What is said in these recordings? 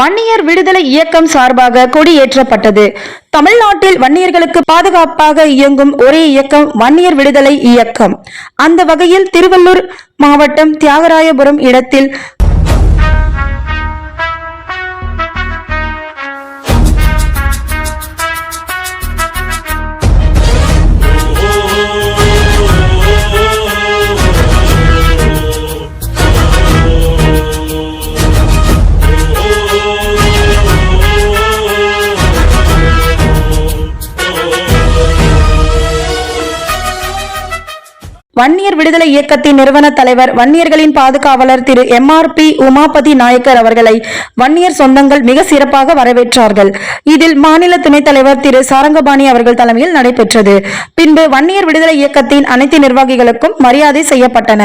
வன்னியர் விடுதலை இயக்கம் சார்பாக கொடியேற்றப்பட்டது. தமிழ்நாட்டில் வன்னியர்களுக்கு பாதுகாப்பாக இயங்கும் ஒரே இயக்கம் வன்னியர் விடுதலை இயக்கம். அந்த வகையில் திருவள்ளூர் மாவட்டம் தியாகராயபுரம் இடத்தில் வன்னியர் விடுதலை இயக்கத்தின் நிறுவன தலைவர் வன்னியர்களின் பாதுகாவலர் Thiru M R P Umapathi Naicker அவர்களை வன்னியர் சொந்தங்கள் மிக சிறப்பாக வரவேற்றார்கள். இதில் மாநில துணைத் தலைவர் திரு சாரங்கபாணி அவர்கள் தலைமையில் நடைபெற்றது. பின்பு வன்னியர் விடுதலை இயக்கத்தின் அனைத்து நிர்வாகிகளுக்கும் மரியாதை செய்யப்பட்டன.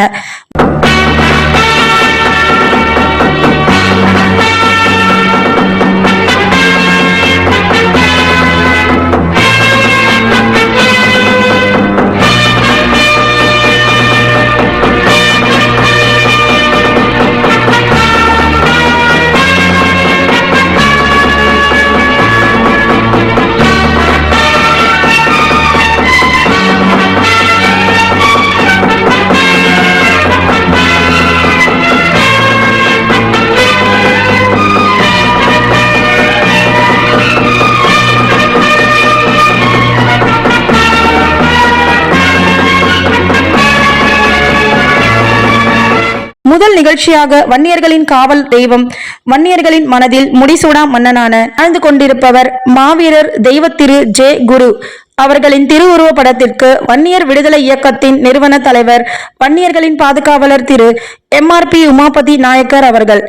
முதல் நிகழ்ச்சியாக வன்னியர்களின் காவல் தெய்வம் வன்னியர்களின் மனதில் முடிசூடா மன்னனான வாழ்ந்து கொண்டிருப்பவர் மாவீரர் தெய்வத்திரு ஜே. குரு. அவர்களின் திருவுருவ படத்திற்கு வன்னியர் விடுதலை இயக்கத்தின் நிறுவன தலைவர் வன்னியர்களின் பாதுகாவலர் Thiru M. R. P. Umapathi Naicker அவர்கள்.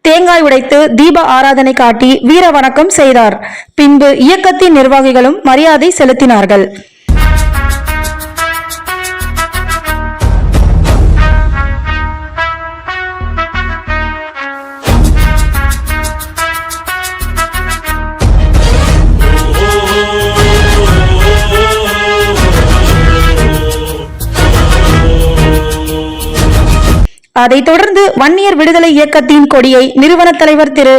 தேங்காய் உடைத்து தீப ஆராதனை காட்டி வீர வணக்கம் செய்தார். பின்பு இயக்கத்தின் நிர்வாகிகளும் மரியாதை செலுத்தினார்கள். அதைத் தொடர்ந்து வன்னியர் விடுதலை இயக்கத்தின் கொடியை நிறுவன தலைவர் Thiru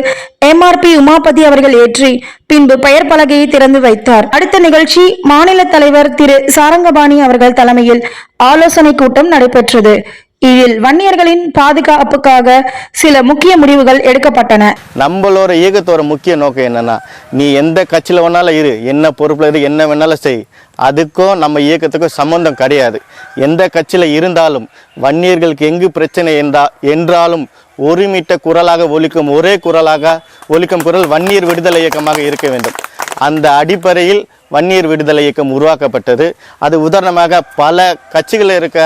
M R P Umapathi அவர்கள் ஏற்றி பின்பு பெயர் பலகையை திறந்து வைத்தார். அடுத்த நிகழ்ச்சி மாநில தலைவர் திரு சாரங்கபாணி அவர்கள் தலைமையில் ஆலோசனை கூட்டம் நடைபெற்றது. இதில் வன்னியர்களின் பாதுகாப்புக்காக சில முக்கிய முடிவுகள் எடுக்கப்பட்டன. நம்மளோட இயக்கத்தோட முக்கிய நோக்கம் என்னன்னா நீ எந்த கட்சியில் வேணாலும் இரு என்ன பொறுப்பில் இரு என்ன வேணாலும் செய். அதுக்கும் நம்ம இயக்கத்துக்கும் சம்மந்தம் கிடையாது. எந்த கட்சியில் இருந்தாலும் வன்னியர்களுக்கு எங்கு பிரச்சனை என்றா என்றாலும் ஒருமிட்ட குரலாக ஒலிக்கும் ஒரே குரலாக ஒலிக்கும் குரல் வன்னியர் விடுதலை இயக்கமாக இருக்க வேண்டும். அந்த அடிப்படையில் வன்னியர் விடுதலை இயக்கம் உருவாக்கப்பட்டது. அது உதாரணமாக பல கட்சிகளில் இருக்க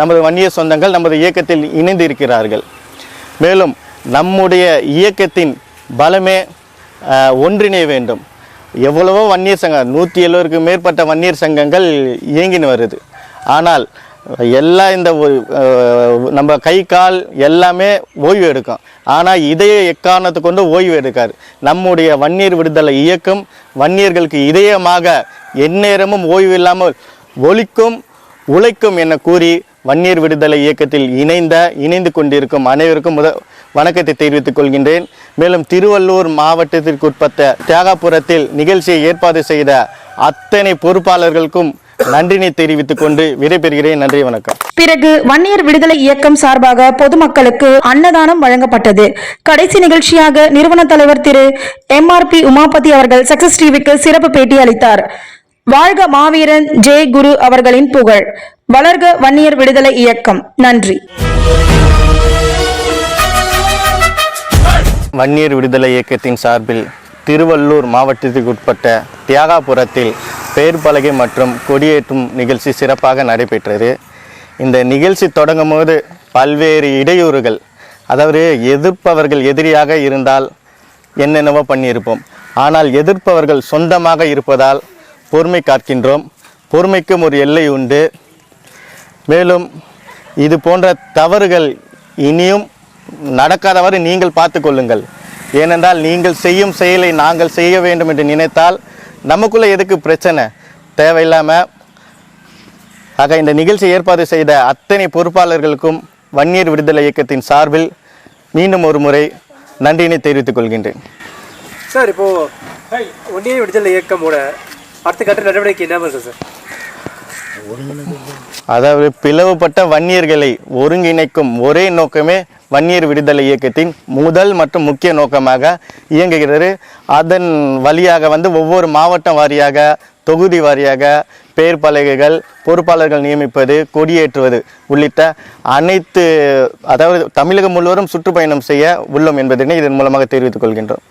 நமது வன்னியர் சொந்தங்கள் நமது இயக்கத்தில் இணைந்து இருக்கிறார்கள். மேலும் நம்முடைய இயக்கத்தின் பலமே ஒன்றிணைய வேண்டும். எவ்வளவோ வன்னியர் சங்கம் நூற்றி எழுவதுக்கு மேற்பட்ட வன்னியர் சங்கங்கள் இயங்கின்னு வருது. ஆனால் எல்லா இந்த நம்ம கை கால் எல்லாமே ஓய்வு எடுக்கும். ஆனால் இதய எக்காரணத்தை கொண்டு ஓய்வு எடுக்காது. நம்முடைய வன்னியர் விடுதலை இயக்கம் வன்னியர்களுக்கு இதயமாக எந்நேரமும் ஓய்வு இல்லாமல் ஒழிக்கும் உழைக்கும் என கூறி வன்னியர் விடுதலை இயக்கத்தில் இணைந்த இணைந்து கொண்டிருக்கும் அனைவருக்கும் முத வணக்கத்தை தெரிவித்துக் கொள்கின்றேன். மேலும் திருவள்ளூர் மாவட்டத்திற்குட்பட்ட தியாகாபுரத்தில் நிகழ்ச்சியை ஏற்பாடு செய்த அத்தனை பொறுப்பாளர்களுக்கும் நன்றினை தெரிவித்துக் கொண்டு விடைபெறுகிறேன். நன்றி வணக்கம். பிறகு வன்னியர் விடுதலை இயக்கம் சார்பாக பொதுமக்களுக்கு அன்னதானம் வழங்கப்பட்டது. கடைசி நிகழ்ச்சியாக நிறுவன தலைவர் Thiru M R P Umapathi அவர்கள் சக்சஸ் டிவிக்கு சிறப்பு பேட்டி அளித்தார். வாழ்க மாவீரன் ஜெய் குரு அவர்களின் புகழ். வளர்க வன்னியர் விடுதலை இயக்கம். நன்றி. வன்னியர் விடுதலை இயக்கத்தின் சார்பில் திருவள்ளூர் மாவட்டத்திற்குட்பட்ட தியாகாபுரத்தில் பெயர் பலகை மற்றும் கொடியேற்றும் நிகழ்ச்சி சிறப்பாக நடைபெற்றது. இந்த நிகழ்ச்சி தொடங்கும் போது பல்வேறு இடையூறுகள் அதாவது எதிர்ப்பவர்கள் எதிரியாக இருந்தால் என்னென்னவோ பண்ணியிருப்போம். ஆனால் எதிர்ப்பவர்கள் சொந்தமாக இருப்பதால் பொறுமை காக்கின்றோம். பொறுமைக்கும் ஒரு எல்லை உண்டு. மேலும் இது போன்ற தவறுகள் இனியும் நடக்காதவாறு நீங்கள் பார்த்து கொள்ளுங்கள். ஏனென்றால் நீங்கள் செய்யும் செயலை நாங்கள் செய்ய வேண்டும் என்று நினைத்தால் நமக்குள்ளே எதுக்கு பிரச்சனை? தேவையில்லாமல் ஆக இந்த நிகழ்ச்சி ஏற்பாடு செய்த அத்தனை பொறுப்பாளர்களுக்கும் வன்னியர் விடுதலை இயக்கத்தின் சார்பில் மீண்டும் ஒரு முறை நன்றியினை தெரிவித்துக் கொள்கின்றேன். சார் இப்போ வன்னியர் விடுதலை இயக்கமோட அடுத்த கட்ட நடவடிக்கை என்ன சார்? அதாவது பிளவுபட்ட வன்னியர்களை ஒருங்கிணைக்கும் ஒரே நோக்கமே வன்னியர் விடுதலை இயக்கத்தின் முதல் மற்றும் முக்கிய நோக்கமாக இயங்குகிறது. அதன் வழியாக வந்து ஒவ்வொரு மாவட்டம் வாரியாக தொகுதி வாரியாக பெயர் பலகைகள் பொறுப்பாளர்கள் நியமிப்பது கொடியேற்றுவது உள்ளிட்ட அனைத்து அதாவது தமிழகம் முழுவதும் சுற்றுப்பயணம் செய்ய உள்ளோம் என்பதனை இதன் மூலமாக தெரிவித்துக் கொள்கின்றோம்.